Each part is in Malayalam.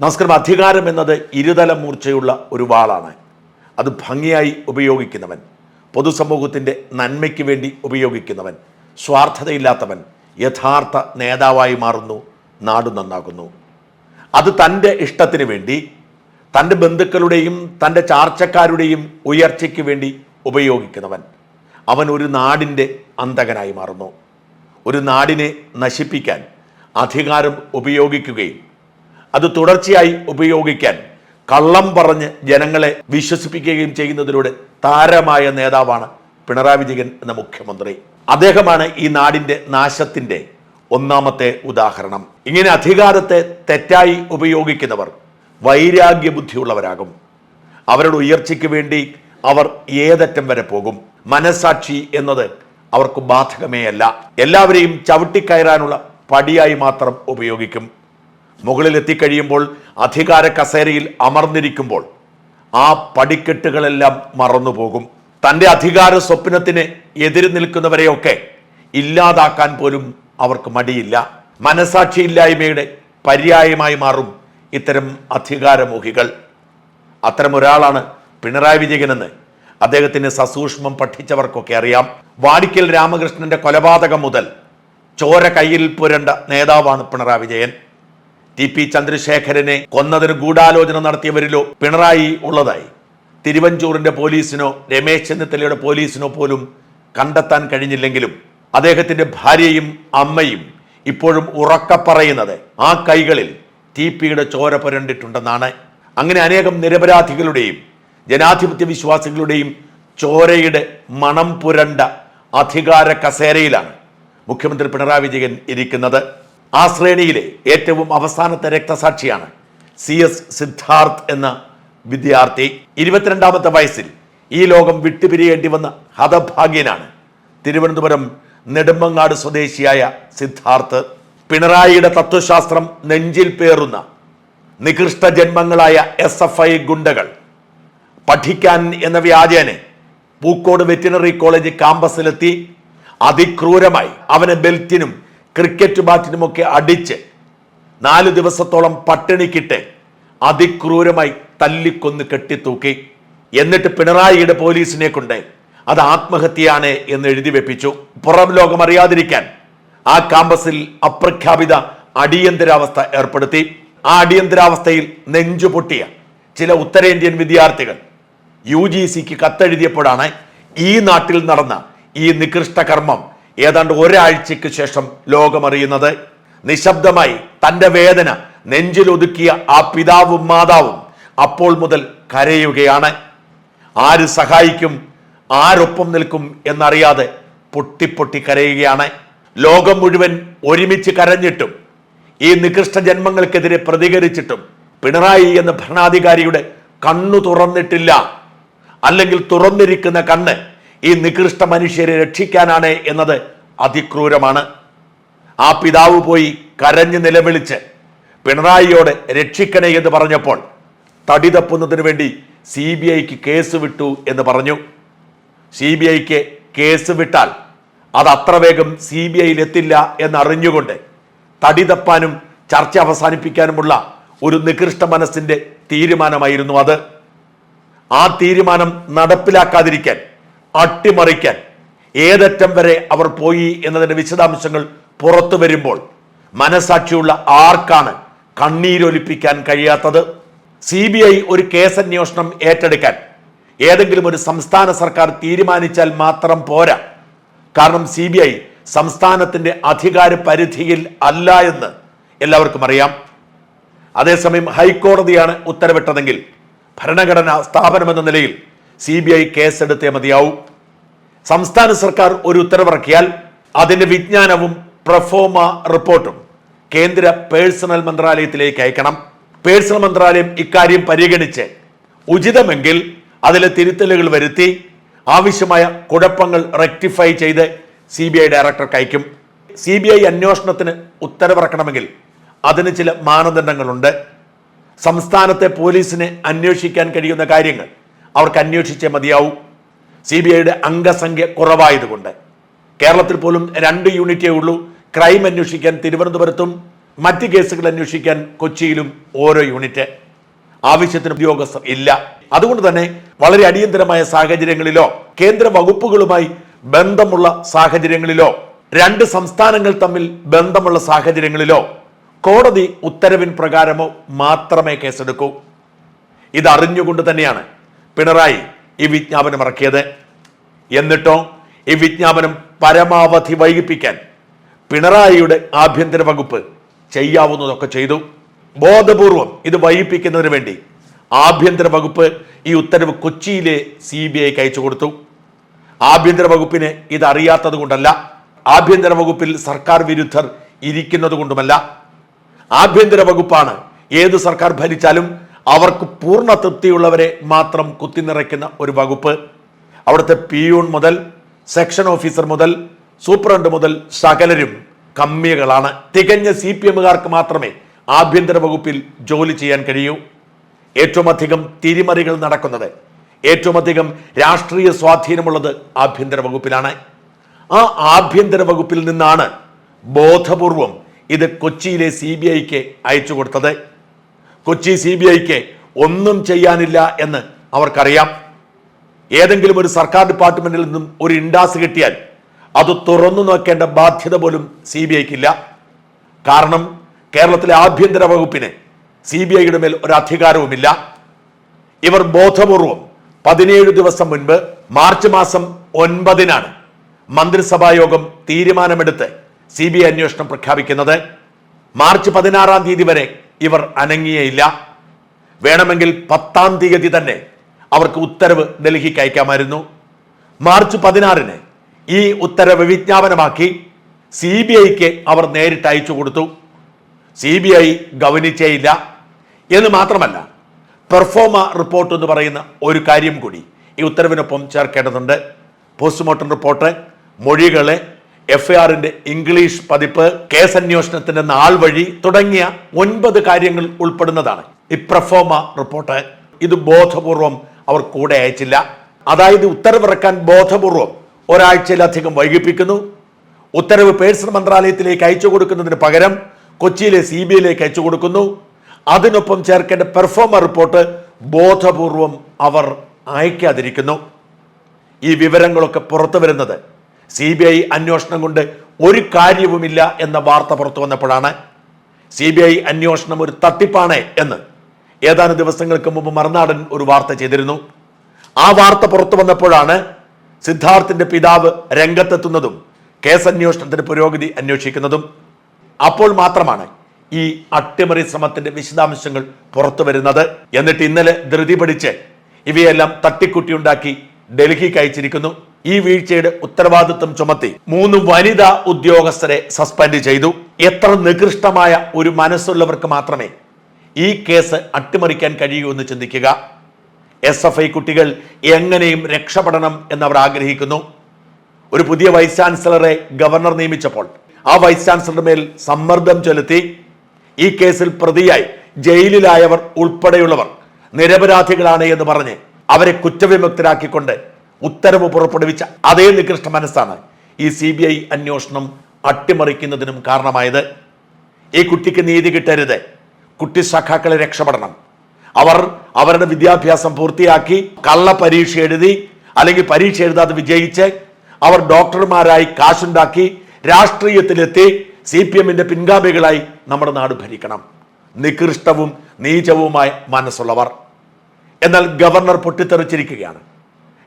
നമസ്കാരം. അധികാരം എന്നത് ഇരുതല മൂർച്ചയുള്ള ഒരു വാളാണ്. അത് ഭംഗിയായി ഉപയോഗിക്കുന്നവൻ പൊതുസമൂഹത്തിന്റെ നന്മയ്ക്ക് വേണ്ടി ഉപയോഗിക്കുന്നവൻ സ്വാർത്ഥതയില്ലാത്തവൻ യഥാർത്ഥ നേതാവായി മാറുന്നു നാട് നന്നാക്കുന്നു. അത് തന്റെ ഇഷ്ടത്തിന് വേണ്ടി തന്റെ ബന്ധുക്കളുടെയും തന്റെ ചാർച്ചക്കാരുടെയും ഉയർച്ചയ്ക്ക് വേണ്ടി ഉപയോഗിക്കുന്നവൻ. അവൻ ഒരു നാടിന്റെ അന്തകനായി മാറുന്നു. ഒരു നാടിനെ നശിപ്പിക്കാൻ അധികാരം ഉപയോഗിക്കുകയും അത് തുടർച്ചയായി ഉപയോഗിക്കാൻ കള്ളം പറഞ്ഞ് ജനങ്ങളെ വിശ്വസിപ്പിക്കുകയും ചെയ്യുന്നതിലൂടെ താരമായ നേതാവാണ് പിണറായി വിജയൻ എന്ന മുഖ്യമന്ത്രി. അദ്ദേഹമാണ് ഈ നാടിന്റെ നാശത്തിന്റെ ഒന്നാമത്തെ ഉദാഹരണം. ഇങ്ങനെ അധികാരത്തെ തെറ്റായി ഉപയോഗിക്കുന്നവർ വൈരാഗ്യ ബുദ്ധിയുള്ളവരാകും അവരുടെ ഉയർച്ചയ്ക്ക് വേണ്ടി അവർ ഏതറ്റം വരെ പോകും. മനസാക്ഷി എന്നത് അവർക്ക് ബാധകമേയല്ല. എല്ലാവരെയും ചവിട്ടിക്കയറാനുള്ള പടിയായി മാത്രം ഉപയോഗിക്കും. മുകളിൽ എത്തിക്കഴിയുമ്പോൾ അധികാര കസേരയിൽ അമർന്നിരിക്കുമ്പോൾ ആ പടിക്കെട്ടുകളെല്ലാം മറന്നുപോകും. തന്റെ അധികാര സ്വപ്നത്തിന് എതിര് നിൽക്കുന്നവരെയൊക്കെ ഇല്ലാതാക്കാൻ പോലും അവർക്ക് മടിയില്ല. മനസാക്ഷിയില്ലായ്മയുടെ പര്യായമായി മാറും ഇത്തരം അധികാരമോഹികൾ. അത്തരം ഒരാളാണ് പിണറായി വിജയനെന്ന് അദ്ദേഹത്തിന് സസൂക്ഷ്മം പഠിച്ചവർക്കൊക്കെ അറിയാം. വാടിക്കൽ രാമകൃഷ്ണന്റെ കൊലപാതകം മുതൽ ചോര കയ്യിൽ പുരണ്ട നേതാവാണ് പിണറായി വിജയൻ. ടി പി ചന്ദ്രശേഖരനെ കൊന്നതിന് ഗൂഢാലോചന നടത്തിയവരിലോ പിണറായി ഉള്ളതായി. തിരുവഞ്ചൂറിന്റെ പോലീസിനോ രമേശ് ചെന്നിത്തലയുടെ പോലീസിനോ പോലും കണ്ടെത്താൻ കഴിഞ്ഞില്ലെങ്കിലും അദ്ദേഹത്തിന്റെ ഭാര്യയും അമ്മയും ഇപ്പോഴും ഉറക്ക പറയുന്നത് ആ കൈകളിൽ ടി പിയുടെ ചോര പുരണ്ടിട്ടുണ്ടെന്നാണ്. അങ്ങനെ അനേകം നിരപരാധികളുടെയും ജനാധിപത്യ വിശ്വാസികളുടെയും ചോരയുടെ മണം പുരണ്ട അധികാര കസേരയിലാണ് മുഖ്യമന്ത്രി പിണറായി വിജയൻ ഇരിക്കുന്നത്. ആ ശ്രേണിയിലെ ഏറ്റവും അവസാനത്തെ രക്തസാക്ഷിയാണ് സി എസ് സിദ്ധാർത്ഥ് എന്ന വിദ്യാർത്ഥി. ഇരുപത്തിരണ്ടാമത്തെ വയസ്സിൽ ഈ ലോകം വിട്ടുപിരിയേണ്ടി വന്ന ഹതഭാഗ്യനാണ് തിരുവനന്തപുരം നെടുമ്പങ്ങാട് സ്വദേശിയായ സിദ്ധാർത്ഥ്. പിണറായിയുടെ തത്വശാസ്ത്രം നെഞ്ചിൽ പേറുന്ന നികൃഷ്ട ജന്മങ്ങളായ എസ് എഫ് ഐ ഗുണ്ടകൾ. പഠിക്കാൻ എന്ന വ്യാജേനെ പൂക്കോട് വെറ്റിനറി കോളേജ് ക്യാമ്പസിലെത്തി. അതിക്രൂരമായി അവനെ ബെൽറ്റിനും ക്രിക്കറ്റ് ബാറ്റിനുമൊക്കെ അടിച്ച് നാല് ദിവസത്തോളം പട്ടിണിക്കിട്ട് അതിക്രൂരമായി തല്ലിക്കൊന്ന് കെട്ടിത്തൂക്കി. എന്നിട്ട് പിണറായിയുടെ പോലീസിനെ കൊണ്ട് അത് ആത്മഹത്യയാണ് എന്ന് എഴുതി വെപ്പിച്ചു. പുറം ലോകം അറിയാതിരിക്കാൻ ആ ക്യാമ്പസിൽ അപ്രഖ്യാപിത അടിയന്തരാവസ്ഥ ഏർപ്പെടുത്തി. ആ അടിയന്തരാവസ്ഥയിൽ നെഞ്ചു പൊട്ടിയ ചില ഉത്തരേന്ത്യൻ വിദ്യാർത്ഥികൾ യു ജി സിക്ക് കത്തെഴുതിയപ്പോഴാണ് ഈ നാട്ടിൽ നടന്ന ഈ നികൃഷ്ട കർമ്മം ഏതാണ്ട് ഒരാഴ്ചയ്ക്ക് ശേഷം ലോകമറിയുന്നത് നിശബ്ദമായി തന്റെ വേദന നെഞ്ചിലൊതുക്കിയ ആ പിതാവും മാതാവും അപ്പോൾ മുതൽ കരയുകയാണ്. ആര് സഹായിക്കും ആരൊപ്പം നിൽക്കും എന്നറിയാതെ പൊട്ടിപ്പൊട്ടി കരയുകയാണ്. ലോകം മുഴുവൻ ഒരുമിച്ച് കരഞ്ഞിട്ടും ഈ നികൃഷ്ട ജന്മങ്ങൾക്കെതിരെ പ്രതികരിച്ചിട്ടും പിണറായി എന്ന ഭരണാധികാരിയുടെ കണ്ണു തുറന്നിട്ടില്ല. അല്ലെങ്കിൽ തുറന്നിരിക്കുന്ന കണ്ണ് ഈ നികൃഷ്ട മനുഷ്യരെ രക്ഷിക്കാനാണ് എന്നത് അതിക്രൂരമാണ്. ആ പിതാവ് പോയി കരഞ്ഞ് നിലവിളിച്ച് പിണറായിയോട് രക്ഷിക്കണേ എന്ന് പറഞ്ഞപ്പോൾ തടി തപ്പുന്നതിന് വേണ്ടി സി ബി ഐക്ക് കേസ് വിട്ടു എന്ന് പറഞ്ഞു. സി ബി ഐക്ക് കേസ് വിട്ടാൽ അത് അത്ര വേഗം സി ബി ഐയിൽ എത്തില്ല എന്നറിഞ്ഞുകൊണ്ട് തടി തപ്പാനും ചർച്ച അവസാനിപ്പിക്കാനുമുള്ള ഒരു നികൃഷ്ട മനസ്സിന്റെ തീരുമാനമായിരുന്നു അത്. ആ തീരുമാനം നടപ്പിലാക്കാതിരിക്കാൻ അട്ടിമറിക്കാൻ ഏതറ്റം വരെ അവർ പോയി എന്നതിന്റെ വിശദാംശങ്ങൾ പുറത്തു വരുമ്പോൾ മനസാക്ഷിയുള്ള ആർക്കാണ് കണ്ണീരൊലിപ്പിക്കാൻ കഴിയാത്തത്? സി ബി ഐ ഒരു കേസന്വേഷണം ഏറ്റെടുക്കാൻ ഏതെങ്കിലും ഒരു സംസ്ഥാന സർക്കാർ തീരുമാനിച്ചാൽ മാത്രം പോരാ. കാരണം സി ബി ഐ സംസ്ഥാനത്തിന്റെ അധികാര പരിധിയിൽ അല്ല എന്ന് എല്ലാവർക്കും അറിയാം. അതേസമയം ഹൈക്കോടതിയാണ് ഉത്തരവിട്ടതെങ്കിൽ ഭരണഘടനാ സ്ഥാപനമെന്ന നിലയിൽ സി ബി ഐ കേസെടുത്തേ മതിയാവും. സംസ്ഥാന സർക്കാർ ഒരു ഉത്തരവിറക്കിയാൽ അതിന്റെ വിജ്ഞാനവും പ്രഫോമ റിപ്പോർട്ടും കേന്ദ്ര പേഴ്സണൽ മന്ത്രാലയത്തിലേക്ക് അയക്കണം. പേഴ്സണൽ മന്ത്രാലയം ഇക്കാര്യം പരിഗണിച്ച് ഉചിതമെങ്കിൽ അതിലെ തിരുത്തലുകൾ വരുത്തി ആവശ്യമായ കുഴപ്പങ്ങൾ റെക്ടിഫൈ ചെയ്ത് സി ബി ഐ ഡയറക്ടർക്ക് അയക്കും. സി ബി ഐ അന്വേഷണത്തിന് ഉത്തരവിറക്കണമെങ്കിൽ അതിന് ചില മാനദണ്ഡങ്ങളുണ്ട്. സംസ്ഥാനത്തെ പോലീസിനെ അന്വേഷിക്കാൻ കഴിയുന്ന കാര്യങ്ങൾ അവർക്ക് അന്വേഷിച്ചേ മതിയാവൂ. സി ബി ഐയുടെ അംഗസംഖ്യ കുറവായതുകൊണ്ട്. കേരളത്തിൽ പോലും രണ്ട് യൂണിറ്റേ ഉള്ളൂ. ക്രൈം അന്വേഷിക്കാൻ തിരുവനന്തപുരത്തും മറ്റ് കേസുകൾ അന്വേഷിക്കാൻ കൊച്ചിയിലും ഓരോ യൂണിറ്റ്. ആവശ്യത്തിന് ഉദ്യോഗസ്ഥർ ഇല്ല. അതുകൊണ്ട് തന്നെ വളരെ അടിയന്തരമായ സാഹചര്യങ്ങളിലോ കേന്ദ്ര വകുപ്പുകളുമായി ബന്ധമുള്ള സാഹചര്യങ്ങളിലോ രണ്ട് സംസ്ഥാനങ്ങൾ തമ്മിൽ ബന്ധമുള്ള സാഹചര്യങ്ങളിലോ കോടതി ഉത്തരവിൻ പ്രകാരമോ മാത്രമേ കേസെടുക്കൂ. ഇതറിഞ്ഞുകൊണ്ട് തന്നെയാണ് പിണറായി ഈ വിജ്ഞാപനം ഇറക്കിയത്. എന്നിട്ടോ ഈ വിജ്ഞാപനം പരമാവധി വൈകിപ്പിക്കാൻ പിണറായിയുടെ ആഭ്യന്തര വകുപ്പ് ചെയ്യാവുന്നതൊക്കെ ചെയ്തു. ബോധപൂർവം ഇത് വൈകിപ്പിക്കുന്നതിന് വേണ്ടി ആഭ്യന്തര വകുപ്പ് ഈ ഉത്തരവ് കൊച്ചിയിലെ സി ബി ഐക്ക് അയച്ചു കൊടുത്തു. ആഭ്യന്തര വകുപ്പിന് ഇത് അറിയാത്തത് കൊണ്ടല്ല. ആഭ്യന്തര വകുപ്പിൽ സർക്കാർ വിരുദ്ധർ ഇരിക്കുന്നത് കൊണ്ടുമല്ല ആഭ്യന്തര വകുപ്പാണ് ഏത് സർക്കാർ ഭരിച്ചാലും അവർക്ക് പൂർണ തൃപ്തിയുള്ളവരെ മാത്രം കുത്തിനിറയ്ക്കുന്ന ഒരു വകുപ്പ്. അവിടുത്തെ പിയൂൺ മുതൽ സെക്ഷൻ ഓഫീസർ മുതൽ സൂപ്രണ്ട് മുതൽ സകലരും കമ്മികളാണ്. തികഞ്ഞ സി പി എമ്മുകാർക്ക് മാത്രമേ ആഭ്യന്തര വകുപ്പിൽ ജോലി ചെയ്യാൻ കഴിയൂ. ഏറ്റവും അധികം തിരിമറികൾ നടക്കുന്നത് ഏറ്റവും അധികം രാഷ്ട്രീയ സ്വാധീനമുള്ളത് ആഭ്യന്തര വകുപ്പിലാണ്. ആ ആഭ്യന്തര വകുപ്പിൽ നിന്നാണ് ബോധപൂർവം ഇത് കൊച്ചിയിലെ സി ബി ഐക്ക് അയച്ചു കൊടുത്തത്. കൊച്ചി സി ബി ഐക്ക് ഒന്നും ചെയ്യാനില്ല എന്ന് അവർക്കറിയാം. ഏതെങ്കിലും ഒരു സർക്കാർ ഡിപ്പാർട്ട്മെന്റിൽ നിന്നും ഒരു ഇൻഡാസ് കിട്ടിയാൽ അത് തുറന്നു നോക്കേണ്ട ബാധ്യത പോലും സി ബി ഐക്കില്ല. കാരണം കേരളത്തിലെ ആഭ്യന്തര വകുപ്പിന് സി ബി ഐയുടെ മേൽ ഒരു അധികാരവുമില്ല. ഇവർ ബോധപൂർവം പതിനേഴ് ദിവസം മുൻപ് മാർച്ച് മാസം ഒൻപതിനാണ് മന്ത്രിസഭാ യോഗം തീരുമാനമെടുത്ത് സി ബി ഐ അന്വേഷണം പ്രഖ്യാപിക്കുന്നത്. മാർച്ച് പതിനാറാം തീയതി വരെ ഇവർ അനങ്ങിയയില്ല. വേണമെങ്കിൽ പത്താം തീയതി തന്നെ അവർക്ക് ഉത്തരവ് ഡൽഹി അയക്കാമായിരുന്നു. മാർച്ച് പതിനാറിന് ഈ ഉത്തരവ് വിജ്ഞാപനമാക്കി സി ബി ഐക്ക് അവർ നേരിട്ട് അയച്ചു കൊടുത്തു. സി ബി ഐ ഗവനിച്ചേയില്ല. എന്ന് മാത്രമല്ല പെർഫോമ റിപ്പോർട്ട് എന്ന് പറയുന്ന ഒരു കാര്യം കൂടി ഈ ഉത്തരവിനൊപ്പം ചേർക്കേണ്ടതുണ്ട്. പോസ്റ്റ്മോർട്ടം റിപ്പോർട്ട് മൊഴികൾ എഫ് ആറിന്റെ ഇംഗ്ലീഷ് പതിപ്പ് കേസ് അന്വേഷണത്തിന്റെ നാൾ വഴി തുടങ്ങിയ ഒൻപത് കാര്യങ്ങൾ ഉൾപ്പെടുന്നതാണ്. ഈ പ്രഫോമ റിപ്പോർട്ട്. ഇത് ബോധപൂർവം അവർ കൂടെ അയച്ചില്ല. അതായത് ഉത്തരവിറക്കാൻ ബോധപൂർവം ഒരാഴ്ചയിലധികം വൈകിപ്പിക്കുന്നു. ഉത്തരവ് പേഴ്സൺ മന്ത്രാലയത്തിലേക്ക് അയച്ചു കൊടുക്കുന്നതിന് പകരം കൊച്ചിയിലെ സി ബി ഐയിലേക്ക് അയച്ചു കൊടുക്കുന്നു. അതിനൊപ്പം ചേർക്കേണ്ട പെർഫോമർ റിപ്പോർട്ട് ബോധപൂർവം അവർ അയക്കാതിരിക്കുന്നു. ഈ വിവരങ്ങളൊക്കെ പുറത്തു വരുന്നത് സി ബി ഐ അന്വേഷണം കൊണ്ട് ഒരു കാര്യവുമില്ല എന്ന വാർത്ത പുറത്തു വന്നപ്പോഴാണ് സി ബി ഐ അന്വേഷണം ഒരു തട്ടിപ്പാണ് എന്ന്. ഏതാനും ദിവസങ്ങൾക്ക് മുമ്പ് മറുനാടൻ ഒരു വാർത്ത ചെയ്തിരുന്നു. ആ വാർത്ത പുറത്തു വന്നപ്പോഴാണ് സിദ്ധാർത്ഥിന്റെ പിതാവ് രംഗത്തെത്തുന്നതും കേസ് അന്വേഷണത്തിന്റെ പുരോഗതി അന്വേഷിക്കുന്നതും. അപ്പോൾ മാത്രമാണ് ഈ അട്ടിമറി ശ്രമത്തിന്റെ വിശദാംശങ്ങൾ പുറത്തു വരുന്നത്. എന്നിട്ട് ഇന്നലെ ധൃതി പിടിച്ച് ഇവയെല്ലാം തട്ടിക്കുട്ടിയുണ്ടാക്കി ഡൽഹിക്ക് അയച്ചിരിക്കുന്നു. ഈ വീഴ്ചയുടെ ഉത്തരവാദിത്വം ചുമത്തി മൂന്ന് വനിതാ ഉദ്യോഗസ്ഥരെ സസ്പെൻഡ് ചെയ്തു. എത്ര നികൃഷ്ടമായ ഒരു മനസ്സുള്ളവർക്ക് മാത്രമേ ഈ കേസ് അട്ടിമറിക്കാൻ കഴിയൂ എന്ന് ചിന്തിക്കുക. എസ് എഫ് ഐ കുട്ടികൾ എങ്ങനെയും രക്ഷപ്പെടണം എന്നവർ ആഗ്രഹിക്കുന്നു. ഒരു പുതിയ വൈസ് ചാൻസലറെ ഗവർണർ നിയമിച്ചപ്പോൾ ആ വൈസ് ചാൻസലറുടെ മേൽ സമ്മർദ്ദം ചെലുത്തി. ഈ കേസിൽ പ്രതിയായി ജയിലിലായവർ ഉൾപ്പെടെയുള്ളവർ നിരപരാധികളാണ് എന്ന് പറഞ്ഞ് അവരെ കുറ്റവിമുക്തരാക്കിക്കൊണ്ട് ഉത്തരവ് പുറപ്പെടുവിച്ച അതേ നികൃഷ്ട മനസ്സാണ് ഈ സി ബി ഐ അന്വേഷണം അട്ടിമറിക്കുന്നതിനും കാരണമായത്. ഈ കുട്ടിക്ക് നീതി കിട്ടരുത്. കുട്ടി സഖാക്കളെ രക്ഷപ്പെടണം. അവർ അവരുടെ വിദ്യാഭ്യാസം പൂർത്തിയാക്കി കള്ള പരീക്ഷ എഴുതി അല്ലെങ്കിൽ പരീക്ഷ എഴുതാതെ വിജയിച്ച് അവർ ഡോക്ടർമാരായി കാശുണ്ടാക്കി രാഷ്ട്രീയത്തിലെത്തി സി പി എമ്മിന്റെ പിൻഗാമികളായി നമ്മുടെ നാട് ഭരിക്കണം. നികൃഷ്ടവും നീചവുമായ മനസ്സുള്ളവർ. എന്നാൽ ഗവർണർ പൊട്ടിത്തെറിച്ചിരിക്കുകയാണ്.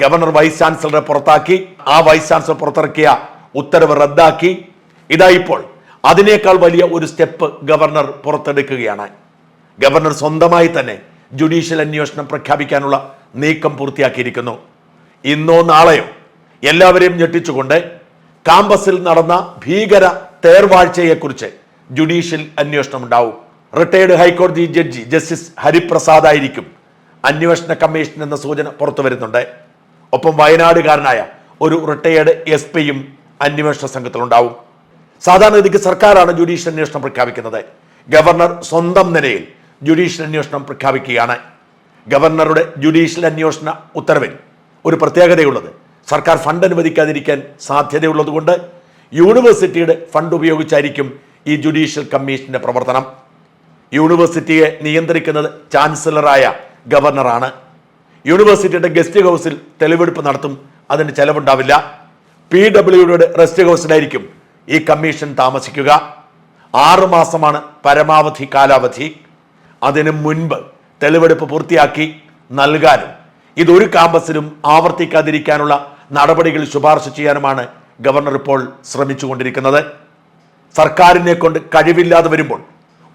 ഗവർണർ വൈസ് ചാൻസലറെ പുറത്താക്കി. ആ വൈസ് ചാൻസലർ പുറത്തിറക്കിയ ഉത്തരവ് റദ്ദാക്കി. ഇതാ ഇപ്പോൾ അതിനേക്കാൾ വലിയ ഒരു സ്റ്റെപ്പ് ഗവർണർ പുറത്തെടുക്കുകയാണ്. ഗവർണർ സ്വന്തമായി തന്നെ ജുഡീഷ്യൽ അന്വേഷണം പ്രഖ്യാപിക്കാനുള്ള നീക്കം പൂർത്തിയാക്കിയിരിക്കുന്നു. ഇന്നോ നാളെയോ എല്ലാവരെയും ഞെട്ടിച്ചുകൊണ്ട് കാമ്പസിൽ നടന്ന ഭീകര തേർവാഴ്ചയെക്കുറിച്ച് ജുഡീഷ്യൽ അന്വേഷണം ഉണ്ടാവും. റിട്ടയർഡ് ഹൈക്കോടതി ജഡ്ജി ജസ്റ്റിസ് ഹരിപ്രസാദ് ആയിരിക്കും അന്വേഷണ കമ്മീഷൻ എന്ന സൂചന പുറത്തു വരുന്നുണ്ട്. ഒപ്പം വയനാടുകാരനായ ഒരു റിട്ടയേർഡ് എസ് പിയും അന്വേഷണ സംഘത്തിലുണ്ടാവും. സാധാരണഗതിക്ക് സർക്കാരാണ് ജുഡീഷ്യൽ അന്വേഷണം പ്രഖ്യാപിക്കുന്നത്. ഗവർണർ സ്വന്തം നിലയിൽ ജുഡീഷ്യൽ അന്വേഷണം പ്രഖ്യാപിക്കുകയാണ്. ഗവർണറുടെ ജുഡീഷ്യൽ അന്വേഷണ ഉത്തരവിൽ ഒരു പ്രത്യേകതയുള്ളത്. സർക്കാർ ഫണ്ട് അനുവദിക്കാതിരിക്കാൻ സാധ്യതയുള്ളതുകൊണ്ട് യൂണിവേഴ്സിറ്റിയുടെ ഫണ്ട് ഉപയോഗിച്ചായിരിക്കും ഈ ജുഡീഷ്യൽ കമ്മീഷന്റെ പ്രവർത്തനം. യൂണിവേഴ്സിറ്റിയെ നിയന്ത്രിക്കുന്നത് ചാൻസലറായ ഗവർണറാണ്. യൂണിവേഴ്സിറ്റിയുടെ ഗസ്റ്റ് ഹൗസിൽ തെളിവെടുപ്പ് നടത്തും. അതിന് ചെലവുണ്ടാവില്ല. പി ഡബ്ല്യുഡിയുടെ റെസ്റ്റ് ഹൗസിലായിരിക്കും ഈ കമ്മീഷൻ താമസിക്കുക. ആറു മാസമാണ് പരമാവധി കാലാവധി. അതിനു മുൻപ് തെളിവെടുപ്പ് പൂർത്തിയാക്കി നൽകാനും ഇതൊരു ക്യാമ്പസിലും ആവർത്തിക്കാതിരിക്കാനുള്ള നടപടികൾ ശുപാർശ ചെയ്യാനുമാണ് ഗവർണർ ഇപ്പോൾ ശ്രമിച്ചുകൊണ്ടിരിക്കുന്നത്. സർക്കാരിനെ കൊണ്ട് കഴിവില്ലാതെ വരുമ്പോൾ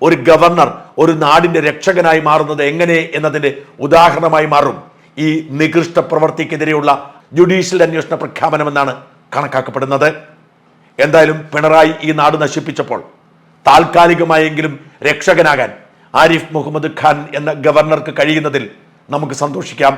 ഒരു ഗവർണർ ഒരു നാടിന്റെ രക്ഷകനായി മാറുന്നത് എങ്ങനെ എന്നതിന്റെ ഉദാഹരണമായി മാറും. ഈ നികൃഷ്ട പ്രവർത്തിക്കെതിരെയുള്ള ജുഡീഷ്യൽ അന്വേഷണ പ്രഖ്യാപനമെന്നാണ് കണക്കാക്കപ്പെടുന്നത്. എന്തായാലും പിണറായി ഈ നാട് നശിപ്പിച്ചപ്പോൾ താൽക്കാലികമായെങ്കിലും രക്ഷകനാകാൻ ആരിഫ് മുഹമ്മദ് ഖാൻ എന്ന ഗവർണർക്ക് കഴിയുന്നതിൽ നമുക്ക് സന്തോഷിക്കാം.